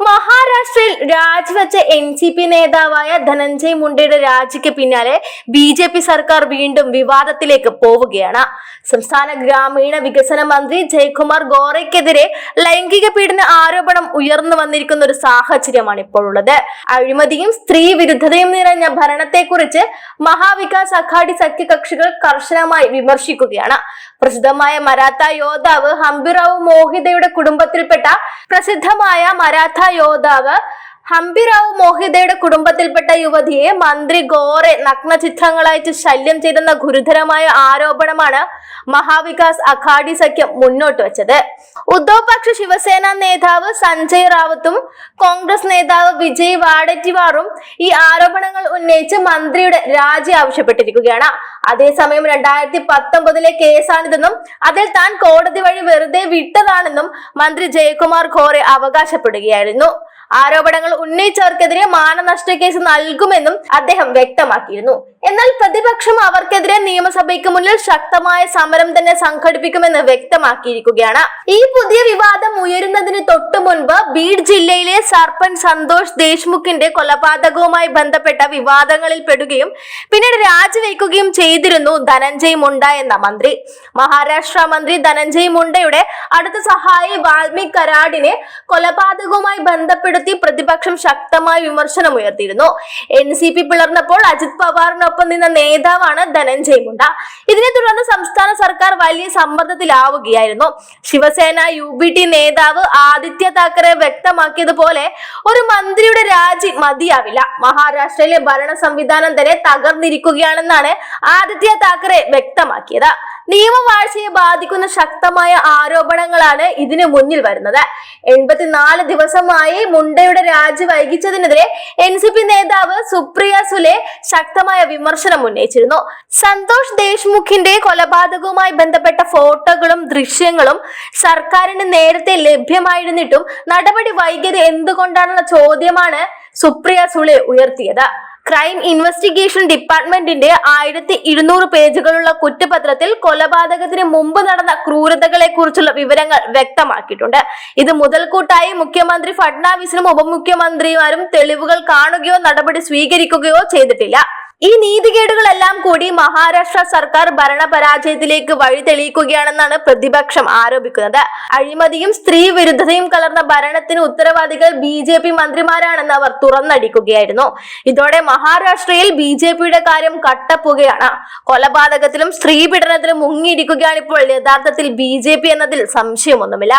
മഹാരാഷ്ട്രയിൽ രാജിവെച്ച N C P നേതാവായ ധനഞ്ജയ് മുണ്ടയുടെ രാജിക്ക് പിന്നാലെ ബി ജെ പി സർക്കാർ വീണ്ടും വിവാദത്തിലേക്ക് പോവുകയാണ്. സംസ്ഥാന ഗ്രാമീണ വികസന മന്ത്രി ജയ്കുമാർ ഗോറയ്ക്കെതിരെ ലൈംഗിക പീഡന ആരോപണം ഉയർന്നു വന്നിരിക്കുന്ന ഒരു സാഹചര്യമാണ് ഇപ്പോഴുള്ളത്. അഴിമതിയും സ്ത്രീ വിരുദ്ധതയും നിറഞ്ഞ ഭരണത്തെക്കുറിച്ച് മഹാവികാസ് അഘാടി സഖ്യകക്ഷികൾ കർശനമായി വിമർശിക്കുകയാണ്. പ്രസിദ്ധമായ മരാത്ത യോദ്ധാവ് ഹംബിറാവു മോഹിതയുടെ കുടുംബത്തിൽപ്പെട്ട പ്രസിദ്ധമായ മരാത്ത യോദ്ധാവ് ഹംബിറാവു മോഹിതയുടെ കുടുംബത്തിൽപ്പെട്ട യുവതിയെ മന്ത്രി ഗോറെ നഗ്ന ചിത്രങ്ങളയച്ച് ശല്യം ചെയ്തെന്ന ഗുരുതരമായ ആരോപണമാണ് മഹാവികാസ് അഘാഡി സഖ്യം മുന്നോട്ട് വെച്ചത്. ഉദ്ധവ് പക്ഷ ശിവസേന നേതാവ് സഞ്ജയ് റാവത്തും കോൺഗ്രസ് നേതാവ് വിജയ് വാഡറ്റിവാറും ഈ ആരോപണങ്ങൾ ഉന്നയിച്ച് മന്ത്രിയുടെ രാജി ആവശ്യപ്പെട്ടിരിക്കുകയാണ്. അതേസമയം രണ്ടായിരത്തി പത്തൊമ്പതിലെ കേസാണിതെന്നും അതിൽ താൻ കോടതി വഴി വെറുതെ വിട്ടതാണെന്നും മന്ത്രി ജയകുമാർ ഖോറെ അവകാശപ്പെടുകയായിരുന്നു. ആരോപണങ്ങൾ ഉന്നയിച്ചവർക്കെതിരെ മാനനഷ്ട കേസ് നൽകുമെന്നും അദ്ദേഹം വ്യക്തമാക്കിയിരുന്നു. എന്നാൽ പ്രതിപക്ഷം അവർക്കെതിരെ നിയമസഭയ്ക്ക് മുന്നിൽ ശക്തമായ സമരം തന്നെ സംഘടിപ്പിക്കുമെന്ന് വ്യക്തമാക്കിയിരിക്കുകയാണ്. ഈ പുതിയ വിവാദം ഉയരുന്നതിന് തൊട്ടു മുൻപ് ബീഡ് ജില്ലയിലെ സർപഞ്ച് സന്തോഷ് ദേശ്മുഖിന്റെ കൊലപാതകവുമായി ബന്ധപ്പെട്ട വിവാദങ്ങളിൽ പെടുകയും പിന്നീട് രാജിവെക്കുകയും ചെയ്തിരുന്നു ധനഞ്ജയ് മുണ്ട എന്ന മന്ത്രി. മഹാരാഷ്ട്ര മന്ത്രി ധനഞ്ജയ് മുണ്ടയുടെ അടുത്ത സഹായി വാൽമി കരാടിനെ കൊലപാതകവുമായി ബന്ധപ്പെടുത്തി പ്രതിപക്ഷം ശക്തമായ വിമർശനം ഉയർത്തിയിരുന്നു. എൻ സി പി പിളർന്നപ്പോൾ അജിത് പവാറിനൊപ്പം നിന്ന നേതാവാണ് ധനഞ്ജയ് മുണ്ട. ഇതിനെ തുടർന്ന് സംസ്ഥാന സർക്കാർ വലിയ സമ്മർദ്ദത്തിലാവുകയായിരുന്നു. ശിവസേന യു ബി ടി നേതാവ് ആദിത്യ താക്കറെ വ്യക്തമാക്കിയതുപോലെ ഒരു മന്ത്രിയുടെ രാജി മതിയാവില്ല. മഹാരാഷ്ട്രയിലെ ഭരണ സംവിധാനം തന്നെ തകർന്നിരിക്കുകയാണെന്നാണ് ആദിത്യ താക്കറെ വ്യക്തമാക്കിയത്. നിയമവാഴ്ചയെ ബാധിക്കുന്ന ശക്തമായ ആരോപണങ്ങളാണ് ഇതിനു മുന്നിൽ വരുന്നത്. എൺപത്തിനാല് ദിവസമായി മുണ്ടയുടെ രാജി വൈകിച്ചതിനെതിരെ എൻ സി പി നേതാവ് സുപ്രിയ സുലെ ശക്തമായ വിമർശനം ഉന്നയിച്ചിരുന്നു. സന്തോഷ് ദേശ്മുഖിന്റെ കൊലപാതകവുമായി ബന്ധപ്പെട്ട ഫോട്ടോകളും ദൃശ്യങ്ങളും സർക്കാരിന് നേരത്തെ ലഭ്യമായിരുന്നിട്ടും നടപടി വൈകിയത് എന്തുകൊണ്ടാണെന്ന ചോദ്യമാണ് സുപ്രിയ സുലെ ഉയർത്തിയത്. ക്രൈം ഇൻവെസ്റ്റിഗേഷൻ ഡിപ്പാർട്ട്മെന്റിന്റെ ആയിരത്തി ഇരുന്നൂറ് പേജുകളുള്ള കുറ്റപത്രത്തിൽ കൊലപാതകത്തിന് മുമ്പ് നടന്ന ക്രൂരതകളെ കുറിച്ചുള്ള വിവരങ്ങൾ വ്യക്തമാക്കിയിട്ടുണ്ട്. ഇത് മുതൽക്കൂട്ടായി മുഖ്യമന്ത്രി ഫഡ്നാവിസിനും ഉപമുഖ്യമന്ത്രിമാരും തെളിവുകൾ കാണുകയോ നടപടി സ്വീകരിക്കുകയോ ചെയ്തിട്ടില്ല. ഈ നീതികേടുകളെല്ലാം കൂടി മഹാരാഷ്ട്ര സർക്കാർ ഭരണപരാജയത്തിലേക്ക് വഴി തെളിയിക്കുകയാണെന്നാണ് പ്രതിപക്ഷം ആരോപിക്കുന്നത്. അഴിമതിയും സ്ത്രീ വിരുദ്ധതയും കലർന്ന ഭരണത്തിന് ഉത്തരവാദികൾ ബി ജെ പി മന്ത്രിമാരാണെന്ന് അവർ തുറന്നടിക്കുകയായിരുന്നു. ഇതോടെ മഹാരാഷ്ട്രയിൽ ബി ജെ പിയുടെ കാര്യം കട്ടപ്പുകയാണ്. കൊലപാതകത്തിലും സ്ത്രീ പീഡനത്തിലും മുങ്ങിയിരിക്കുകയാണ് ഇപ്പോൾ യഥാർത്ഥത്തിൽ ബി ജെ പി എന്നതിൽ സംശയമൊന്നുമില്ല.